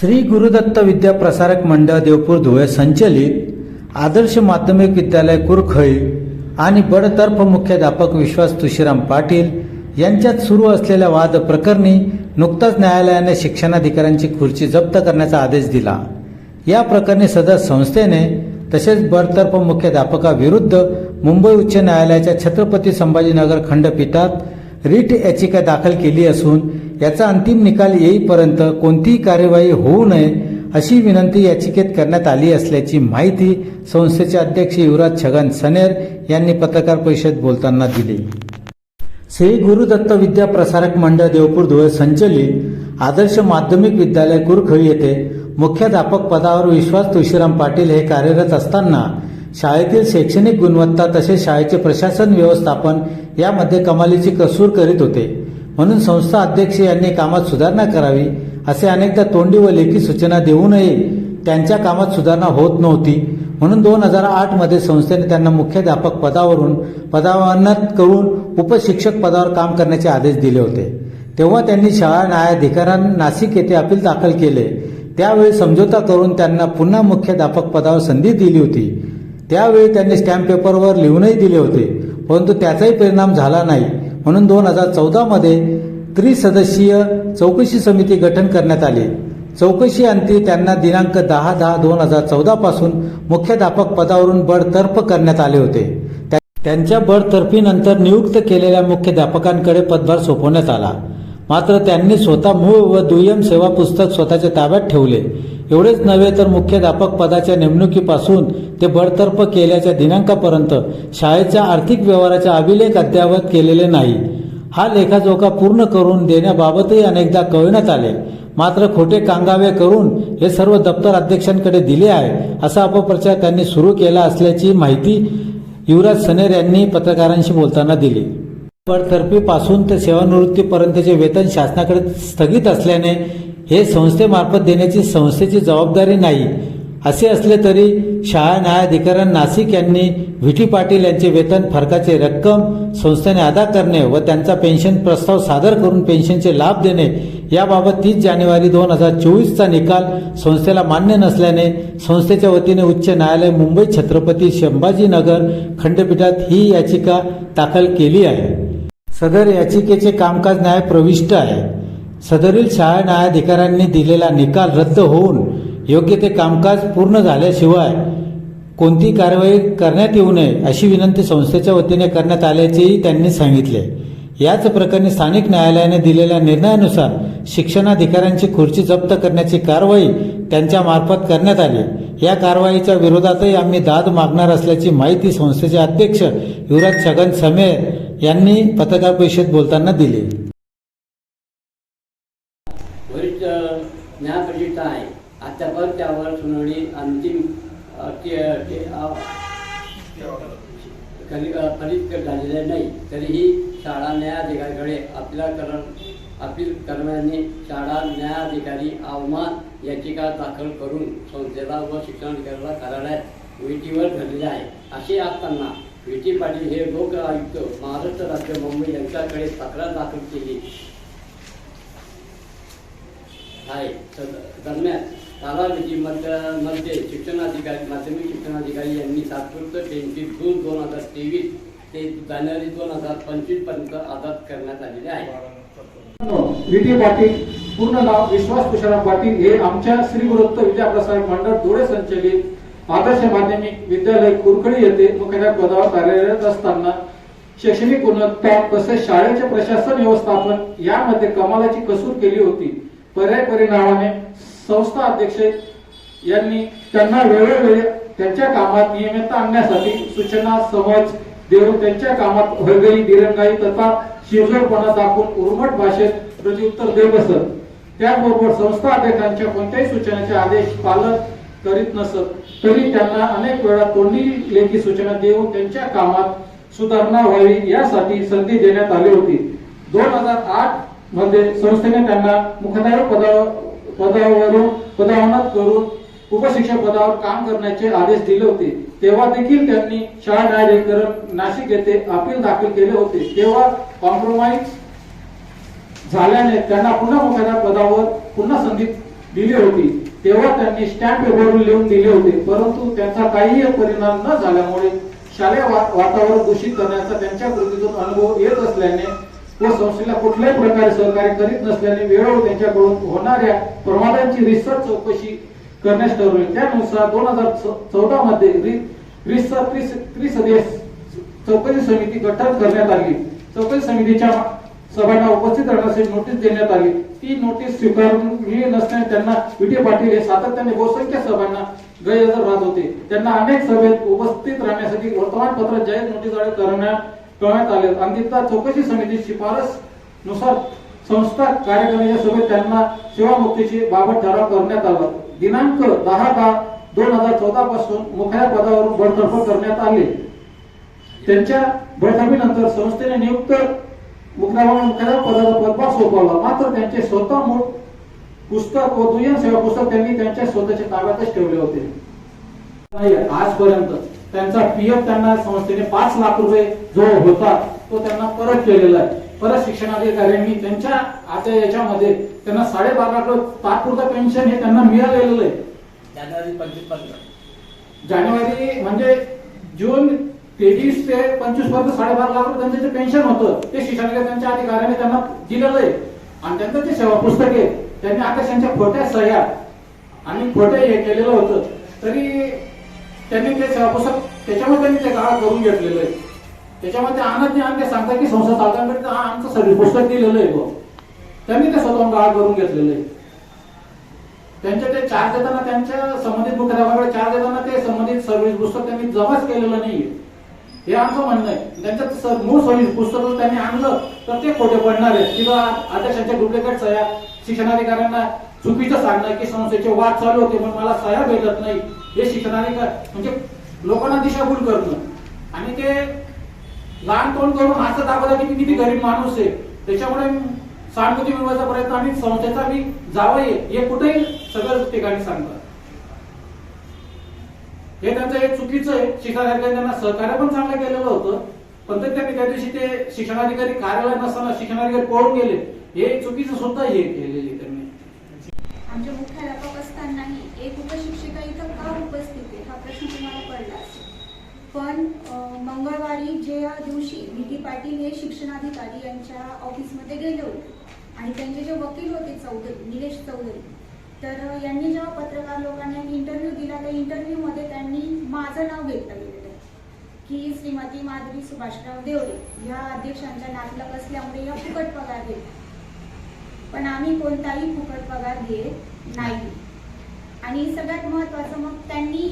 श्री गुरुदत्त विद्या प्रसारक मंडळ देवपूर धुळे संचलित आदर्श माध्यमिक विद्यालय कुरखळी आणि बडतर्फ मुख्याध्यापक विश्वास तुशीराम पाटील यांच्यात सुरू असलेल्या वाद प्रकरणी नुकताच न्यायालयाने शिक्षणाधिकाऱ्यांची खुर्ची जप्त करण्याचा आदेश दिला. या प्रकरणी सदर संस्थेने तसेच बडतर्फ मुख्याध्यापकाविरुद्ध मुंबई उच्च न्यायालयाच्या छत्रपती संभाजीनगर खंडपीठात रीट याचिका दाखल केली असून याचा अंतिम निकाल येईपर्यंत कोणतीही कार्यवाही होऊ नये अशी विनंती याचिकेत करण्यात आली असल्याची माहिती संस्थेचे अध्यक्ष युवराज छगन सनेर यांनी पत्रकार परिषदेत बोलताना दिली. श्री गुरुदत्त विद्या प्रसारक मंडळ देवपूर धुळे संचलित आदर्श माध्यमिक विद्यालय कुरखळी येथे मुख्याध्यापक पदावर विश्वास तुळशीराम पाटील हे कार्यरत असताना शाळेतील शैक्षणिक गुणवत्ता तसेच शाळेचे प्रशासन व्यवस्थापन यामध्ये कमालीची कसूर करीत होते. म्हणून संस्था अध्यक्ष यांनी कामात सुधारणा करावी असे अनेकदा तोंडी व लेखी सूचना देऊनही त्यांच्या कामात सुधारणा होत नव्हती. म्हणून दोन हजार आठमध्ये संस्थेने त्यांना मुख्याध्यापक पदावरून पदावन्नत करून उपशिक्षक पदावर काम करण्याचे आदेश दिले होते. तेव्हा त्यांनी शाळा न्यायाधिकाऱ्यांना नाशिक येथे अपील दाखल केले. त्यावेळी समझोता करून त्यांना पुन्हा मुख्याध्यापक पदावर संधी दिली होती. त्यावेळी त्यांनी स्टॅम्प पेपरवर लिहूनही दिले होते. परंतु त्याचाही परिणाम झाला नाही. म्हणून दोन हजार चौदामध्ये त्रिसदस्यीय चौकशी समिती गठन करण्यात आली. चौकशी अंती त्यांना दिनांक दहा दहा दोन हजार चौदापासून मुख्याध्यापक पदावरून बडतर्फ करण्यात आले होते. त्या- त्यांच्या बडतर्फीनंतर नियुक्त केलेल्या मुख्याध्यापकांकडे पदभार सोपवण्यात आला. मात्र त्यांनी स्वतः मूळ व दुय्यम सेवा पुस्तक स्वतःच्या ताब्यात ठेवले. एवढेच नव्हे तर मुख्याध्यापक पदाच्या नेमणुकीपासून ते बडतर्फ केल्याच्या दिनांकापर्यंत शाळेच्या आर्थिक व्यवहाराचा अभिलेख अद्ययावत केलेले नाही. हा लेखाजोखा पूर्ण करून देण्याबाबतही अनेकदा कळविण्यात आले. मात्र खोटे कांगावे करून हे सर्व दप्तर अध्यक्षांकडे दिले आहे असा अपप्रचार त्यांनी सुरू केला असल्याची माहिती युवराज सनेर यांनी पत्रकारांशी बोलताना दिली. बडतर्फीपासून ते सेवानिवृत्तीपर्यंतचे वेतन शासनाकडे स्थगित असल्याने हे संस्थेमार्फत देण्याची संस्थेची जबाबदारी नाही. असे असले तरी शाळा न्यायाधिकरण नाशिक यांनी व्ही. पाटील यांचे वेतन फरकाची रक्कम संस्थेने अदा करणे व त्यांचा पेन्शन प्रस्ताव सादर करून पेन्शनचे लाभ देणे याबाबत तीस जानेवारी दोन हजार चोवीसचा निकाल संस्थेला मान्य नसल्याने संस्थेच्या वतीने उच्च न्यायालय मुंबई छत्रपती संभाजीनगर खंडपीठात ही याचिका दाखल केली आहे. सदर याचिकेचे कामकाज न्याय प्रविष्ट आहे. सदरील शाळा न्यायाधिकाऱ्यांनी दिलेला निकाल रद्द होऊन योग्य ते कामकाज पूर्ण झाल्याशिवाय कोणती कारवाई करण्यात येऊ नये अशी विनंती संस्थेच्या वतीने करण्यात आल्याचेही त्यांनी सांगितले. याच प्रकरणी स्थानिक न्यायालयाने दिलेल्या निर्णयानुसार शिक्षणाधिकाऱ्यांची खुर्ची जप्त करण्याची कारवाई त्यांच्या मार्फत करण्यात आली. या कारवाईच्या विरोधातही आम्ही दाद मागणार असल्याची माहिती संस्थेचे अध्यक्ष युवराज छगन समेर यांनी पत्रकार परिषदेत बोलताना दिली. आता त्यावर सुनावणी अंतिम फलित झालेले नाही. तरीही शाळा न्यायाधिकाऱ्याकडे अपील कर अपील करणाऱ्यांनी शाळा न्यायाधिकारी अवमान याचिका दाखल करून संस्थेला व शिक्षणाधिकाऱ्याला कार्यालयात विटीवर धरलेले आहे. असे असताना विटी पाटील हे लोक आयुक्त महाराष्ट्र राज्य मुंबई यांच्याकडे तक्रार दाखल केली आहे. तर दरम्यान कालावधीमध्ये मध्ये शिक्षणाधिकारी माध्यमिक शिक्षणाधिकारी यांनी तात्पुरतं पेन्शन जून दोन हजार तेवीस ते जानेवारी दोन हजार पंचवीसपर्यंत आदात करण्यात आलेले आहे. विटी पाटील पूर्ण नाव विश्वास तुषाराम पाटील हे आमच्या श्री गुरुत्व विद्याप्रसारक मंडळ धुळे संचलित आदर्श माध्यमिक विद्यालय कुरखडी येथे मुख्याध्यापक पदावर कार्यरत असताना शैक्षणिक गुणवत्ता तसेच शाळेचे प्रशासन व्यवस्थापन यामध्ये कमालाची कसूर केली होती. पर्याय परिणामाने संस्था अध्यक्ष यांनी त्यांना वेळोवेळी त्यांच्या कामात नियमितता आणण्यासाठी सूचना समज देऊन त्यांच्या कामात हळगळी दिरंगाई तथा शिरजोडपणा दाखवून उर्मट भाषेत प्रत्युत्तर देत असत. त्याचबरोबर संस्था अध्यक्षांच्या कोणत्याही सूचनांचे आदेश पालन करीत नसत तरी त्यांना अनेक वेळा तोंडी लेखी सूचना देऊन त्यांच्या कामात सुधारणा व्हावी यासाठी संधी देण्यात आली होती. दोन हजार आठमध्ये संस्थेने त्यांना मुख्याध्यापक पदावर पदावरून पदावन्नत करून उपशिक्षक पदावर काम करण्याचे आदेश दिले होते. तेव्हा देखील त्यांनी शाळा न्यायाधिकरण नाशिक येथे अपील दाखल केले होते. तेव्हा कॉम्प्रोमाइज झाल्याने त्यांना पुन्हा मुख्याध्यापक पदावर पुन्हा संधी दिली होती. तेव्हा त्यांनी स्टॅम्प पेपरवर लिहून दिले होते. परंतु त्यांचा काहीही परिणाम न झाल्यामुळे शालेय वातावरण दूषित करण्याचा त्यांच्या कृतीतून अनुभव येत असल्याने व संस्थेला कुठल्याही प्रकारे सहकार्य करीत नसल्याने वेळोवेळी त्यांच्याकडून होणाऱ्या प्रमाणांची रिसर्च चौकशी करण्यास ठरवले त्यानुसार दोन हजार चौदा मध्ये रि- चौकशी समिती गठन करण्यात आली. चौकशी समितीच्या सभांना उपस्थित राहण्यासाठी नोटीस देण्यात आली. ती नोटीस स्वीकारली नसल्याने त्यांना विटे पाटील हे सातत्याने बहुसंख्य सभांना गैरहजर राहत होते. त्यांना अनेक सभेत उपस्थित राहण्यासाठी वर्तमानपत्रात जाहीर नोटीस करण्यात करण्यात आले. अंतिमता चौकशी समिती शिफारसनुसार संस्था कार्यकारिणीच्या सभेत त्यांना सेवामुक्तीची बाबत ठराव करण्यात आला. दिनांक दहा दहा दोन हजार चौदा पासून मुख्यापदावरून बडतर्फ करण्यात आले. त्यांच्या बडतर्फीनंतर संस्थेने नियुक्त मुख्यालयावर मुख्यालय पदाचा पदभार सोपवला. मात्र त्यांचे स्वतः मूळ पुस्तक व दुय्यम सेवा पुस्तक त्यांनी त्यांच्या स्वतःच्या ताब्यातच ठेवले होते. आजपर्यंत. त्यांचा पीएफ त्यांना संस्थेने पाच लाख रुपये जो होता तो त्यांना परत केलेला आहे. परत शिक्षणाधिकाऱ्यांनी त्यांच्या आता याच्यामध्ये त्यांना साडेबारा लाख तात्पुरतं पेन्शन हे त्यांना मिळालेलं आहे. जानेवारी पंचवीस पंधरा जानेवारी म्हणजे जून तेवीस ते पंचवीसपर्यंत साडेबारा लाख रुपये त्यांचं जे पेन्शन होतं ते शिक्षण त्यांच्या अधिकाऱ्याने त्यांना दिलेलं आहे. आणि त्यांचं ते सेवा पुस्तके त्यांनी आकाशांच्या खोट्या सह्या आणि खोटे हे केलेलं होतं. तरी त्यांनी ते सेवा पुस्तक त्याच्यामध्ये त्यांनी ते काळ करून घेतलेलं आहे. त्याच्यामध्ये आणत नाही आणि ते सांगतात की संस्था चालकांकडे हा आमचं सर्विस पुस्तक दिलेलं आहे त्यांनी ते स्वतःहून काळ करून घेतलेलं आहे. त्यांच्या ते चार्ज देताना त्यांच्या संबंधित मुख्याध्यापकाकडे चार्ज देताना ते संबंधित सर्व्हिस पुस्तक त्यांनी जमाच केलेलं नाहीये. हे आमचं म्हणणं आहे. त्यांच्यात मूळ सर्व्हिस पुस्तक त्यांनी आणलं तर ते खोटे पडणार आहे किंवा अध्यक्षांच्या डुप्लिकेट सह्या शिक्षणाधिकाऱ्यांना चुकीचं सांगणं की संस्थेचे वाद चालू होते म्हणून मला सह्या भेटत नाही. हे शिक्षणाने म्हणजे लोकांना दिशाभूल करणं. आणि ते लहान तोंड करून असं दाखवलं की किती गरीब माणूस आहे. त्याच्यामुळे सहानुभूती मिळवायचा प्रयत्न आणि संस्थेचा मी जावं हे कुठेही सगळं ठिकाणी सांगतात. हे त्यांचं एक चुकीचं आहे. शिक्षणाधिकारी त्यांना सहकार्य पण चांगलं केलेलं होतं. पण तर त्यांनी त्या दिवशी ते शिक्षणाधिकारी कार्यालय नसताना शिक्षणाधिकारी पळून गेले. हे चुकीचं सुद्धा हे केलेले त्यांनी आमचे मुख्याध्यापक असतानाही एक उपशिक्षिका इथं का उपस्थित आहे हा प्रश्न तुम्हाला पडला असेल पण मंगळवारी जे या दिवशी व्ही पाटील हे शिक्षणाधिकारी यांच्या ऑफिसमध्ये गेले होते आणि त्यांचे जे वकील होते चौधरी निलेश चौधरी तर यांनी जेव्हा पत्रकार लोकांना इंटरव्ह्यू दिला त्या इंटरव्ह्यूमध्ये त्यांनी माझं नाव घेतलं गेलेलं आहे की श्रीमती माधुरी सुभाषराव देवरे या अध्यक्षांच्या नातलग असल्यामुळे या फुकट पगार घेत पण आम्ही कोणताही फुकट पगार घेत नाही. आणि सगळ्यात महत्वाचं मग त्यांनी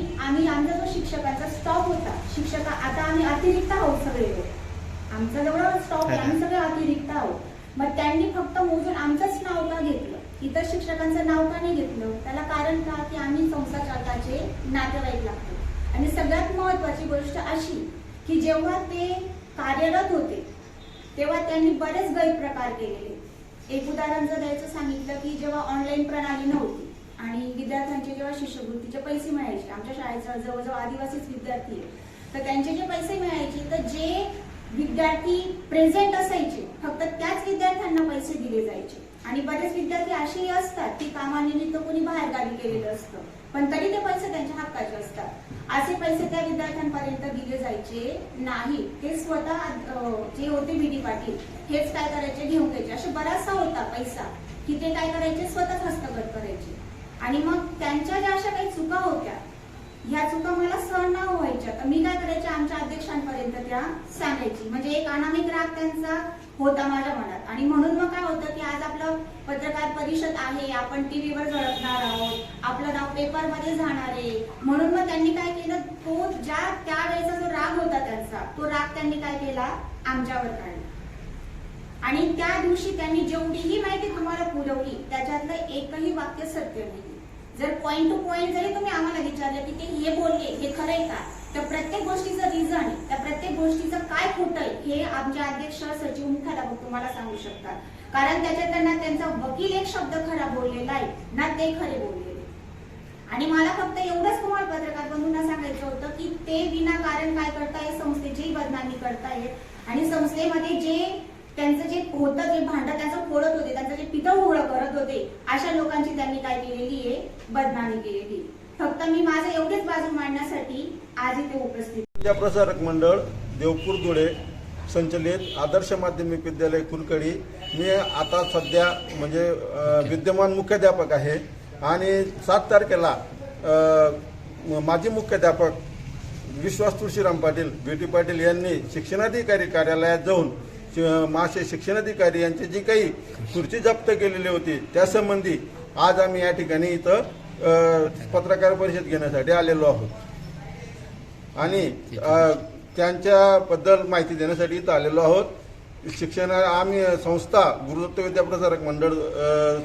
शिक्षकांचा स्टॉप होता. शिक्षक आता आम्ही अतिरिक्त आहोत सगळे लोक आमचा जेवढा स्टॉप आहे आम्ही सगळे अतिरिक्त आहोत. मग त्यांनी फक्त मोजून आमचंच नाव का घेतलं? इतर शिक्षकांचं नाव का नाही घेतलं? त्याला कारण का की आम्ही संस्था चालकाचे नातेवाईक लागतो? आणि सगळ्यात महत्वाची गोष्ट अशी की जेव्हा ते कार्यरत होते तेव्हा त्यांनी बरेच गैरप्रकार केलेले. एक उदाहरण जर द्यायचं सांगितलं की जेव्हा ऑनलाईन प्रणाली नव्हती आणि विद्यार्थ्यांचे जेव्हा शिष्यवृत्तीचे पैसे मिळायचे. आमच्या शाळेचा जवळजवळ आदिवासीच विद्यार्थी आहे. तर त्यांचे जे पैसे मिळायचे तर जे विद्यार्थी प्रेझेंट असायचे फक्त त्याच विद्यार्थ्यांना पैसे दिले जायचे. आणि बरेच विद्यार्थी असेही असतात की कामानिमित्त कोणी बाहेर गावी गेलेलं असतं पण तरी ते पैसे त्यांच्या हक्काचे असतात. असे पैसे त्या विद्यार्थ्यांपर्यंत दिले जायचे नाही. ते स्वतः जे होते बीडी पाटील हेच काय करायचे? घेऊन घ्यायचे. असे बराचसा होता पैसा की ते काय करायचे? स्वतःच हस्तगत करायचे. आणि मग त्यांच्या ज्या अशा काही चुका होत्या ह्या चुका मला सहन न व्हायच्या. तर मी काय करायच्या आमच्या अध्यक्षांपर्यंत त्या सांगायची. म्हणजे एक अनामिक राग त्यांचा होता माझ्या मनात. आणि म्हणून मग काय होतं की आज आपलं पत्रकार परिषद आहे आपण टीव्हीवर झळकणार आहोत आपलं नाव पेपरमध्ये जाणार आहे. म्हणून मग त्यांनी काय केलं? तो ज्या त्यावेळेचा जो राग होता त्यांचा तो राग त्यांनी काय केला? आमच्यावर काढला. आणि त्या दिवशी त्यांनी जेवढीही माहिती तुम्हाला पुरवली त्याच्यातलं एकही वाक्य सत्य नाही. जर पॉइंट टू पॉइंट जरी तुम्ही आम्हाला विचारलं की ते हे बोलले हे खरंय का? तर प्रत्येक गोष्टीचं रिझन त्या प्रत्येक गोष्टीचं काय खोटं आहे हे आमचे अध्यक्ष सचिव मुख्याध्यापक तुम्हाला सांगू शकतात. कारण त्याच्यात त्यांना त्यांचा वकील एक शब्द खरा बोललेला आहे ना ते खरे बोललेले. आणि मला फक्त एवढंच तुम्हाला पत्रकार बंधूंना सांगायचं होतं की ते विनाकारण काय करतायत संस्थेची बदनामी करतायत. आणि संस्थेमध्ये जे त्यांचं जे होतं जे भांडं त्यांचं फोडत होते त्यांचं जे पितळ उघडं करत होते अशा लोकांची त्यांनी काय केलेली आहे? बदनामी केलेली फक्त मी माझं एवढीच बाजू मांडण्यासाठी आज इथे उपस्थित प्रसारक मंडळ देवपूर धुळे संचलित आदर्श माध्यमिक विद्यालय कुलकर्णी मी आता सध्या म्हणजे विद्यमान मुख्याध्यापक आहे. आणि सात तारखेला माजी मुख्याध्यापक विश्वास तुळशीराम पाटील बी टी पाटील यांनी शिक्षणाधिकारी कार्यालयात जाऊन मासे शिक्षणाधिकारी यांची जी काही खुर्ची जप्त केलेली होती त्यासंबंधी आज आम्ही या ठिकाणी इथं पत्रकार परिषद घेण्यासाठी आलेलो आहोत. आणि त्यांच्याबद्दल माहिती देण्यासाठी इथं आलेलो आहोत. शिक्षण आम्ही संस्था गुरुदत्त विद्याप्रसारक मंडळ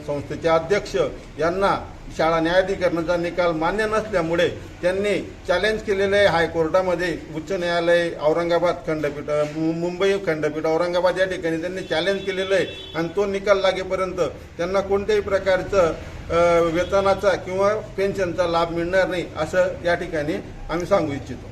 संस्थेचे अध्यक्ष यांना शाळा न्यायाधिकरणाचा निकाल मान्य नसल्यामुळे त्यांनी चॅलेंज केलेलं आहे हायकोर्टामध्ये. उच्च न्यायालय औरंगाबाद खंडपीठ मुंबई खंडपीठ औरंगाबाद या ठिकाणी त्यांनी चॅलेंज केलेलं आहे. आणि तो निकाल लागेपर्यंत त्यांना कोणत्याही प्रकारचं वेतनाचा किंवा पेन्शनचा लाभ मिळणार नाही असं या ठिकाणी आम्ही सांगू इच्छितो.